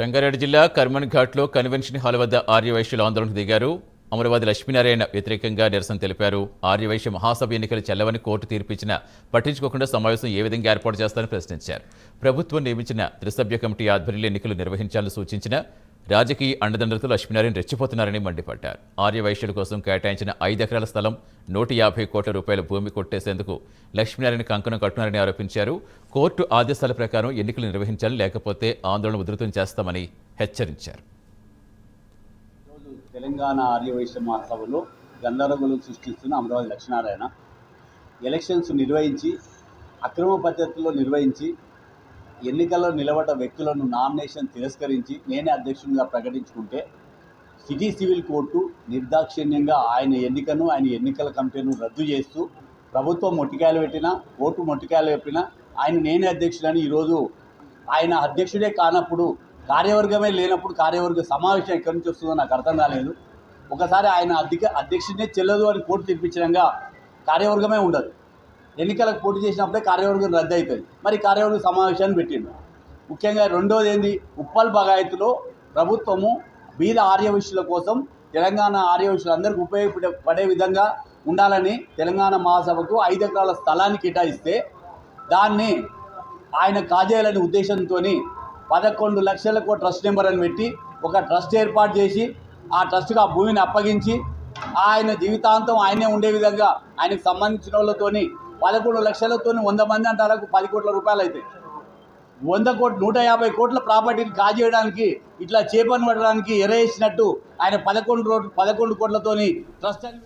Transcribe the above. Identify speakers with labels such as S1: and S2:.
S1: రంగారెడ్డి జిల్లా కర్మన్ ఘాట్లో convention hall వద్ద ఆర్యవైశ్యులు ఆందోళనకు దిగారు. అమరావతి లక్ష్మీనారాయణ వ్యతిరేకంగా నిరసన తెలిపారు. ఆర్యవైశ్య మహాసభ ఎన్నికలు చెల్లవని కోర్టు తీర్పిచ్చినా పట్టించుకోకుండా సమావేశం ఏ విధంగా ఏర్పాటు చేస్తారని ప్రశ్నించారు. ప్రభుత్వం నియమించిన త్రిసభ్య కమిటీ ఆధ్వర్యంలో ఎన్నికలు నిర్వహించాలని సూచించిన రాజకీయ అండదండలతో లక్ష్మీనారాయణ రెచ్చిపోతున్నారని మండిపడ్డారు. ఆర్యవైశ్యుల కోసం కేటాయించిన ఐదు ఎకరాల స్థలం నూట యాభై కోట్ల రూపాయల భూమి కొట్టేసేందుకు లక్ష్మీనారాయణ కంకణం కట్టున్నారని ఆరోపించారు. కోర్టు ఆదేశాల ప్రకారం ఎన్నికలు నిర్వహించాలి లేకపోతే ఆందోళన ఉధృతం చేస్తామని హెచ్చరించారు.
S2: తెలంగాణ ఆర్యవైశ్య మహాసభలో గందరగోళం సృష్టిస్తున్న అమరావతి లక్ష్మీనారాయణ. ఎలక్షన్స్ నిర్వహించి అక్రమ పద్ధతిలో నిర్వహించి ఎన్నికల్లో నిలబడ్డ వ్యక్తులను నామినేషన్ తిరస్కరించి నేనే అధ్యక్షునిగా ప్రకటించుకుంటే సిటీ సివిల్ కోర్టు నిర్దాక్షిణ్యంగా ఆయన ఎన్నికను ఆయన ఎన్నికల కమిటీను రద్దు చేస్తూ ప్రభుత్వం మొట్టికాయలు పెట్టినా కోర్టు మొట్టికాయలు పెట్టినా ఆయన నేనే అధ్యక్షుడని ఈరోజు ఆయన అధ్యక్షుడే కానప్పుడు కార్యవర్గమే లేనప్పుడు కార్యవర్గ సమావేశం ఎక్కడి నుంచి వస్తుందో నాకు అర్థం కాలేదు. ఒకసారి ఆయన అధిక అధ్యక్షుడే చెల్లదు అని కోర్టు తీర్పించడంగా కార్యవర్గమే ఉండదు. ఎన్నికలకు పోటీ చేసినప్పుడే కార్యవర్గం రద్దు అవుతుంది మరి కార్యవర్గ సమావేశాన్ని పెట్టిండు ముఖ్యంగా రెండోది ఏంది? ఉప్పల్ బగాయత్తులో ప్రభుత్వము బీద ఆర్యవైశ్యుల కోసం తెలంగాణ ఆర్యవైశ్యులందరికీ ఉపయోగపడే పడే విధంగా ఉండాలని తెలంగాణ మహాసభకు ఐదు ఎకరాల స్థలాన్ని కేటాయిస్తే దాన్ని ఆయన కాజేయాలనే ఉద్దేశంతో పదకొండు లక్షలకు ట్రస్ట్ నెంబర్ అని పెట్టి ఒక ట్రస్ట్ ఏర్పాటు చేసి ఆ ట్రస్ట్కి ఆ భూమిని అప్పగించి ఆయన జీవితాంతం ఆయనే ఉండే విధంగా ఆయనకు సంబంధించిన వాళ్ళతోని పదకొండు లక్షలతోని వంద మంది అంటారకు పది కోట్ల రూపాయలు అవుతాయి. వంద కోట్లు నూట యాభై కోట్ల ప్రాపర్టీని కాజేయడానికి ఇట్లా చేపని పడడానికి ఎరేసినట్టు ఆయన పదకొండు రోడ్లు పదకొండు కోట్లతోని ట్రస్ట్ అని